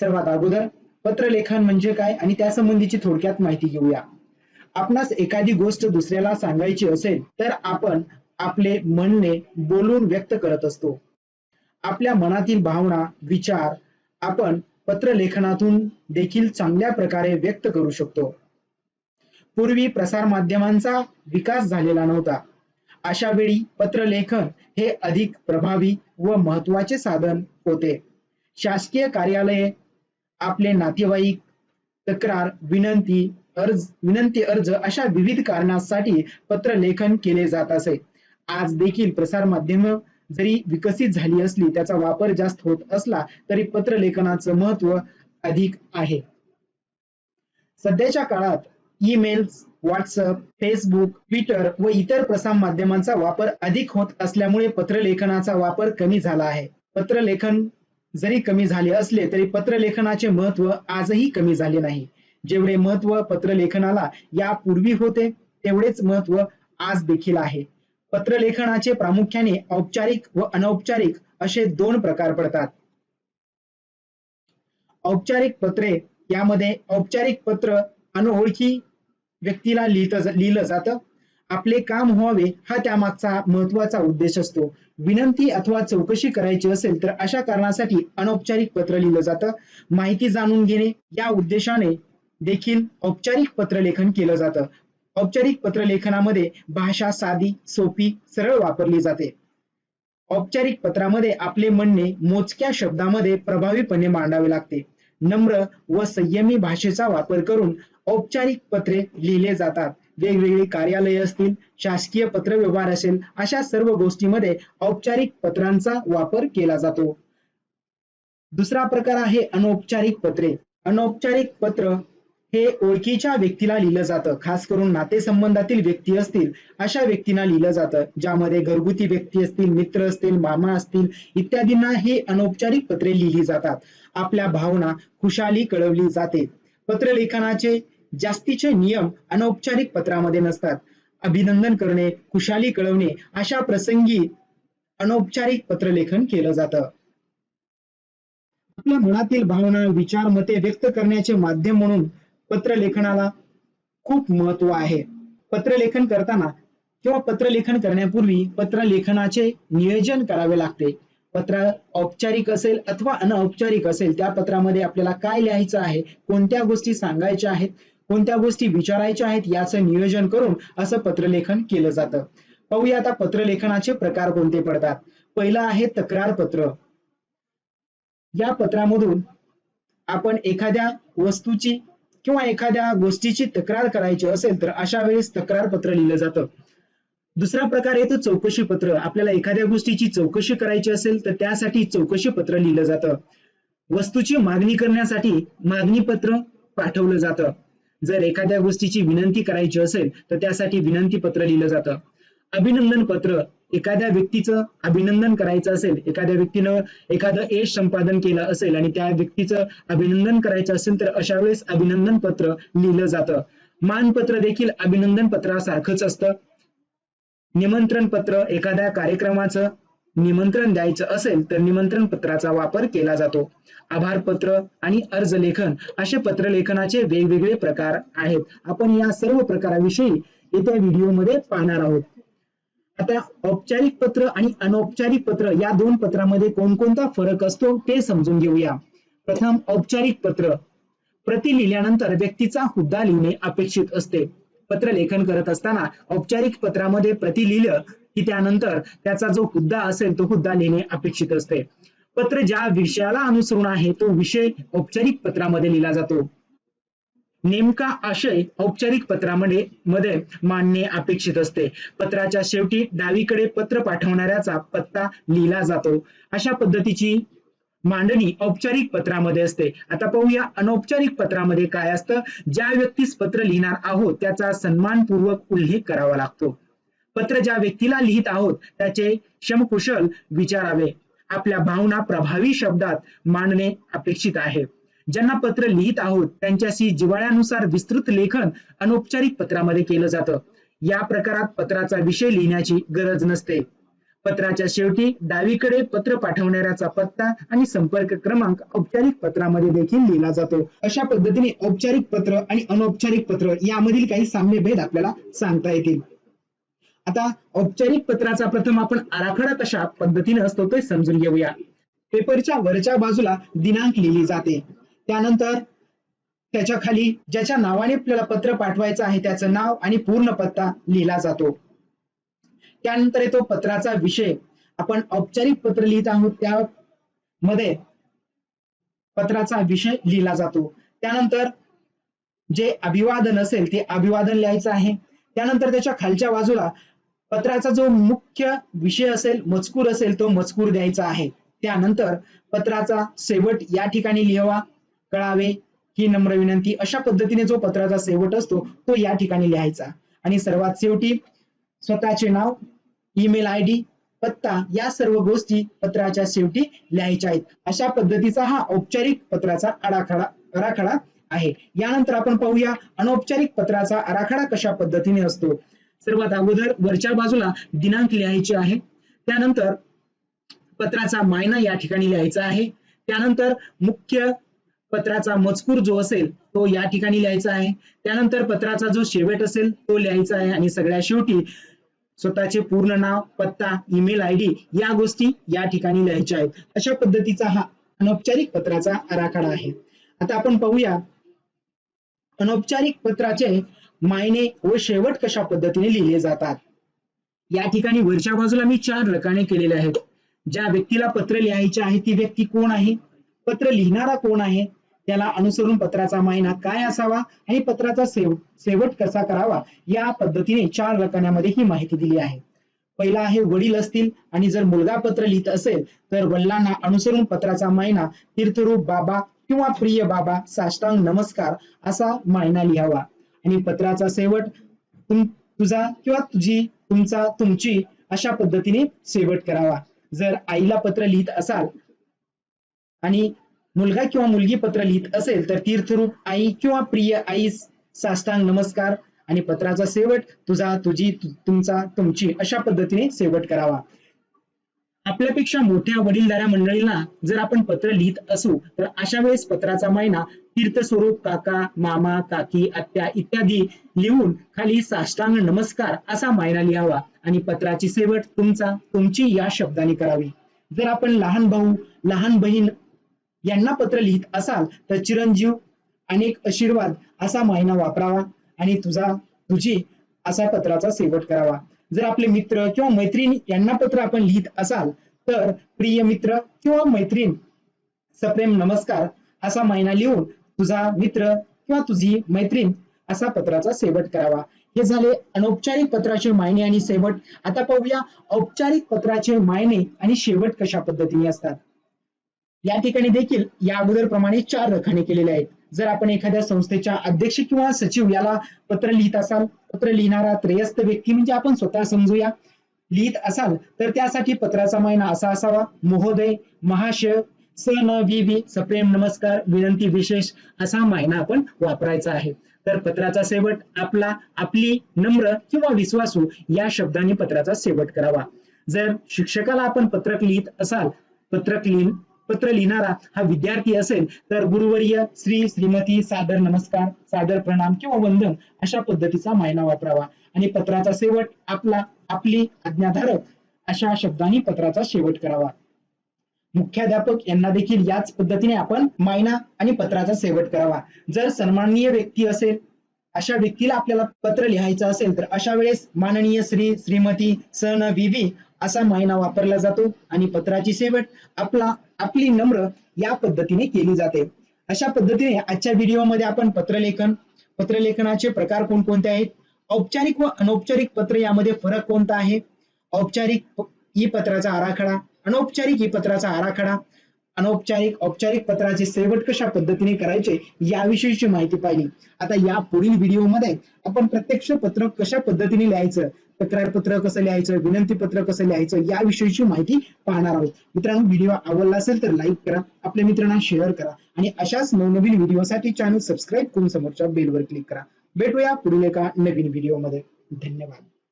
सर्वात अगोदर पत्रलेखन म्हणजे काय आणि त्या संबंधीची थोडक्यात माहिती घेऊया. आपणास एखादी गोष्ट दुसऱ्याला सांगायची असेल तर आपण आपले म्हणणे बोलून व्यक्त करत असतो. आपल्या मनातील भावना विचार आपण पत्रलेखनातून देखील चांगल्या प्रकारे व्यक्त करू शकतो. पूर्वी प्रसार माध्यमांचा विकास झालेला नव्हता. अशा वेळी पत्रलेखन हे अधिक प्रभावी व महत्त्वाचे साधन होते. शासकीय कार्यालये आपले नातेवाईक तक्रार विनंती अर्ज विनंती अर्ज अशा विविध कारणासाठी पत्रलेखन केले जात असे. आज देखील प्रसार माध्यम जरी विकसित झाली असली त्याचा वापर जास्त होत असला तरी पत्रलेखनाचं महत्त्व अधिक आहे. सध्याच्या काळात ईमेल व्हॉट्सअप फेसबुक ट्विटर व इतर प्रसार माध्यमांचा वापर अधिक होत असल्यामुळे पत्रलेखनाचा वापर कमी झाला आहे. पत्रलेखन जरी कमी झाले असले तरी पत्रलेखनाचे महत्त्व आजही कमी झाले नाही. जेवढे महत्त्व पत्रलेखनाला यापूर्वी होते तेवढेच महत्त्व आज देखील आहे. पत्रलेखनाचे प्रामुख्याने औपचारिक व अनौपचारिक असे दोन प्रकार पडतात. औपचारिक पत्रे यामध्ये औपचारिक पत्र अनोळखी व्यक्तीला लिहित लिहिलं जातं. आपले काम व्हावे हा त्यामागचा महत्त्वाचा उद्देश असतो. विनंती अथवा चौकशी करायची असेल तर अशा कारणासाठी अनौपचारिक पत्र लिहिलं जातं. माहिती जाणून घेणे या उद्देशाने देखील औपचारिक पत्रलेखन केलं जातं. औपचारिक पत्रलेखनामध्ये भाषा साधी सोपी सरळ वापरली जाते. औपचारिक पत्रामध्ये आपले म्हणणे मोजक्या शब्दामध्ये प्रभावीपणे मांडावे लागते. नम्र व संयमी भाषेचा वापर करून औपचारिक पत्रे लिहिले जातात. वेगवेगळी कार्यालय असतील शासकीय पत्र व्यवहार असेल अशा सर्व गोष्टीमध्ये औपचारिक पत्रांचा वापर केला जातो. दुसरा प्रकार आहे अनौपचारिक पत्रे. अनौपचारिक पत्र हे ओळखीच्या व्यक्तीला लिहिलं जातं. खास करून नातेसंबंधातील व्यक्ती असतील अशा व्यक्तींना लिहिलं जातं. ज्यामध्ये घरगुती व्यक्ती असतील मित्र असतील मामा असतील इत्यादींना हे अनौपचारिक पत्रे लिहिली जातात. आपल्या भावना खुशाली कळवली जाते. पत्रलेखनाचे जास्तीचे नियम अनौपचारिक पत्रामध्ये नसतात. अभिनंदन करणे खुशाली कळवणे अशा प्रसंगी अनौपचारिक पत्रलेखन केलं जातं. आपल्या मनातील भावना विचार मते व्यक्त करण्याचे माध्यम म्हणून पत्रलेखनाला खूप महत्त्व आहे. पत्रलेखन करताना किंवा पत्रलेखन करण्यापूर्वी पत्रलेखनाचे नियोजन करावे लागते. पत्र औपचारिक असेल अथवा अनौपचारिक असेल त्या पत्रामध्ये आपल्याला काय लिहायचं आहे कोणत्या गोष्टी सांगायच्या आहेत कोणत्या गोष्टी विचारायच्या आहेत याचं नियोजन करून असं पत्रलेखन केलं जातं. पाहूया आता पत्रलेखनाचे प्रकार कोणते पडतात. पहिलं आहे तक्रार पत्र या पत्रामधून आपण एखाद्या वस्तूची किंवा एखाद्या गोष्टीची तक्रार करायची असेल तर अशा वेळेस तक्रार पत्र लिहिलं जातं. दुसरा प्रकार येतो चौकशी पत्र. आपल्याला एखाद्या गोष्टीची चौकशी करायची असेल तर त्यासाठी चौकशी पत्र लिहिलं जातं. वस्तूची मागणी करण्यासाठी मागणी पत्र पाठवलं जातं. जर एखाद्या गोष्टीची विनंती करायची असेल तर त्यासाठी विनंती पत्र लिहिलं जातं. अभिनंदन पत्र एखाद्या व्यक्तीचं अभिनंदन करायचं असेल एखाद्या व्यक्तीनं एखादं यश संपादन केलं असेल आणि त्या व्यक्तीचं अभिनंदन करायचं असेल तर अशा वेळेस अभिनंदन पत्र लिहिलं जातं. मानपत्र देखील अभिनंदन पत्रासारखंच असतं. निमंत्रण पत्र एखाद्या कार्यक्रमाचं निमंत्रण द्यायचं असेल तर निमंत्रण पत्राचा वापर केला जातो. आभार पत्र आणि अर्ज लेखन असे पत्रलेखनाचे वेगवेगळे प्रकार आहेत. आपण या सर्व प्रकाराविषयी येत्या व्हिडिओमध्ये पाहणार आहोत. आता औपचारिक पत्र आणि अनौपचारिक पत्र या दोन पत्रामध्ये कोणकोणता फरक असतो ते समजून घेऊया. प्रथम औपचारिक पत्र. प्रति लिहिल्यानंतर व्यक्तीचा हुद्दा लिहिणे अपेक्षित असते. पत्र लेखन करत असताना औपचारिक पत्रामध्ये प्रति लिहिलं की त्यानंतर त्याचा जो हुद्दा असेल तो हुद्दा लिहिणे अपेक्षित असते. पत्र ज्या विषयाला अनुसरून आहे तो विषय औपचारिक पत्रामध्ये लिहिला जातो. नेमका आशय औपचारिक पत्रामध्ये मध्ये मांडणे अपेक्षित असते. पत्राच्या शेवटी डावीकडे पत्र पाठवणाऱ्याचा पत्ता लिहिला जातो. अशा पद्धतीची मांडणी औपचारिक पत्रामध्ये असते. आता पाहूया अनौपचारिक पत्रामध्ये काय असतं. ज्या व्यक्तीस पत्र लिहिणार आहोत त्याचा सन्मानपूर्वक उल्लेख करावा लागतो. पत्र ज्या व्यक्तीला लिहित आहोत त्याचे क्षमकुशल विचारावे. आपल्या भावना प्रभावी शब्दात मांडणे अपेक्षित आहे. ज्यांना पत्र लिहित आहोत त्यांच्याशी जिवाळ्यानुसार विस्तृत लेखन अनौपचारिक पत्रामध्ये केलं जातं. या प्रकारात पत्राचा विषय लिहिण्याची गरज नसते. पत्राच्या शेवटी डावीकडे पत्र पाठवणाऱ्याचा पत्ता आणि संपर्क क्रमांक औपचारिक पत्रामध्ये देखील लिहिला जातो. अशा पद्धतीने औपचारिक पत्र आणि अनौपचारिक पत्र यामधील काही साम्यभेद आपल्याला सांगता येतील. आता औपचारिक पत्राचा प्रथम आपण आराखडा कशा पद्धतीने असतो ते समजून घेऊया. पेपरच्या वरच्या बाजूला दिनांक लिहिली जाते. त्यानंतर त्याच्याखाली ज्याच्या नावाने आपल्याला पत्र पाठवायचं आहे त्याचं नाव आणि पूर्ण पत्ता लिहिला जातो. त्यानंतर येतो पत्राचा विषय. आपण औपचारिक पत्र लिहित आहोत त्यामध्ये पत्राचा विषय लिहिला जातो. त्यानंतर जे अभिवादन असेल ते अभिवादन लिहायचं आहे. त्यानंतर त्याच्या खालच्या बाजूला पत्राचा जो मुख्य विषय असेल मजकूर असेल तो मजकूर द्यायचा आहे. त्यानंतर पत्राचा शेवट या ठिकाणी लिहावा कळावे ही नम्र विनंती. अशा पद्धतीने जो पत्राचा शेवट असतो तो या ठिकाणी लिहायचा. आणि सर्वात शेवटी स्वतःचे नाव ईमेल आय डी पत्ता या सर्व गोष्टी पत्राच्या शेवटी लिहायच्या आहेत. अशा पद्धतीचा हा औपचारिक पत्राचा आराखडा आराखडा आहे. यानंतर आपण पाहूया अनौपचारिक पत्राचा आराखडा कशा पद्धतीने असतो? सर्वात अगोदर वरच्या बाजूला दिनांक लिहायचे आहे. त्यानंतर पत्राचा मायना या ठिकाणी लिहायचा आहे. त्यानंतर मुख्य पत्राचा मजकूर जो असेल तो या ठिकाणी लिहायचा आहे. त्यानंतर पत्राचा जो शेवट असेल तो लिहायचा आहे. आणि सगळ्या शेवटी स्वतःचे पूर्ण नाव पत्ता ईमेल आय डी या गोष्टी या ठिकाणी लिहायच्या आहेत. अशा पद्धतीचा हा अनौपचारिक पत्राचा आराखडा आहे. आता आपण पाहूया. अनौपचारिक पत्राचे मायने व शेवट कशा पद्धतीने लिहिले जातात? या ठिकाणी वरच्या बाजूला मी चार रकाने केलेले आहेत. ज्या व्यक्तीला पत्र लिहायचे आहे ती व्यक्ती कोण आहे? पत्र लिहिणारा कोण आहे? त्याला अनुसरून पत्राचा मायना काय असावा आणि पत्राचा सेव शेवट कसा करावा? या पद्धतीने चार रकान्यामध्ये ही माहिती दिली आहे. पहिला आहे वडील असतील आणि जर मुलगा पत्र लिहित असेल तर वडिलांना अनुसरून पत्राचा मायना तीर्थरूप बाबा किंवा प्रिय बाबा साष्टांग नमस्कार असा मायना लिहावा. आणि पत्राचा शेवट तुम तुझा किंवा तुझी तुमचा तुमची अशा पद्धतीने शेवट करावा. जर आईला पत्र लिहित असाल आणि मुलगा किंवा मुलगी पत्र लिहित असेल तर तीर्थरूप आई किंवा प्रिय आई साष्टांग नमस्कार आणि पत्राचा शेवट तुझा तुझी तुमचा तुमची अशा पद्धतीने शेवट करावा. आपल्यापेक्षा मोठ्या वडीलधाऱ्या मंडळींना जर आपण पत्र लिहित असू तर अशा वेळेस पत्राचा महिना तीर्थस्वरूप काका मामा काकी आत्या इत्यादी लिहून खाली साष्टांग नमस्कार असा मायना लिहावा आणि पत्राची शेवट तुमचा तुमची या शब्दाने करावी. जर आपण लहान भाऊ लहान बहीण यांना पत्र लिहित असाल तर चिरंजीव अनेक आशीर्वाद असा मायना वापरावा आणि तुझा तुझी असा पत्राचा शेवट करावा. जर आपले मित्र किंवा मैत्रीण यांना पत्र आपण लिहित असाल तर प्रिय मित्र किंवा मैत्रीण सप्रेम नमस्कार असा मायना लिहून तुझा मित्र किंवा तुझी मैत्रीण असा पत्राचा शेवट करावा. हे झाले अनौपचारिक पत्राचे मायने आणि शेवट. आता पाहूया औपचारिक पत्राचे मायने आणि शेवट कशा पद्धतीने असतात. या ठिकाणी देखील या अगोदर प्रमाणे चार रखाने केलेले आहेत. जर आपण एखाद्या संस्थेच्या अध्यक्ष किंवा सचिव याला पत्र लिहित असाल पत्र लिहिणारा त्रयस्थ व्यक्ती म्हणजे आपण स्वतः समजूया. लिहित असाल तर त्यासाठी पत्राचा मायना असा असावा. महोदय महाशय सन विवी सप्रेम नमस्कार विनंती विशेष असा महिना आपण वापरायचा आहे. तर पत्राचा शेवट आपला आपली नम्र किंवा विश्वासू या शब्दाने पत्राचा शेवट करावा. जर शिक्षकाला आपण पत्रक लिहित असाल पत्रक लिहि पत्र लिहिणारा हा विद्यार्थी असेल तर गुरुवर्य श्री श्रीमती सादर नमस्कार सादर प्रणाम किंवा वंदन अशा पद्धतीचा मायना वापरावा. आणि पत्राचा शेवट आपला आपली आज्ञाधारक अशा शब्दांनी पत्राचा शेवट करावा. मुख्याध्यापक यांना देखील याच पद्धतीने आपण मायना आणि पत्राचा शेवट करावा. जर सन्माननीय व्यक्ती असेल अशा व्यक्तीला आपल्याला पत्र लिहायचं असेल तर अशा वेळेस माननीय श्री श्रीमती सन विवी असा मायना वापरला जातो आणि पत्राची शेवट आपला आपली नम्र या पद्धतीने केली जाते. अशा पद्धतीने आजच्या व्हिडिओमध्ये आपण पत्रलेखन पत्रलेखनाचे प्रकार कोणकोणते आहेत औपचारिक व अनौपचारिक पत्र यामध्ये फरक कोणता आहे औपचारिक ई पत्राचा आराखडा अनौपचारिक ई पत्राचा आराखडा अनौपचारिक औपचारिक पत्राचे शेवट कशा पद्धतीने करायचे याविषयीची माहिती पाहिली. आता या पुढील व्हिडिओमध्ये आपण प्रत्यक्ष पत्र कशा पद्धतीने लिहायचं तक्रार पत्र कसं लिहायचं विनंती पत्र कसं लिहायचं याविषयीची माहिती पाहणार आहोत. मित्रांनो व्हिडिओ आवडला असेल तर लाईक करा आपल्या मित्रांना शेअर करा आणि अशाच नवनवीन व्हिडिओसाठी चॅनल सबस्क्राईब करून समोरच्या बेलवर क्लिक करा. भेटूया पुढील एका नवीन व्हिडिओमध्ये. धन्यवाद.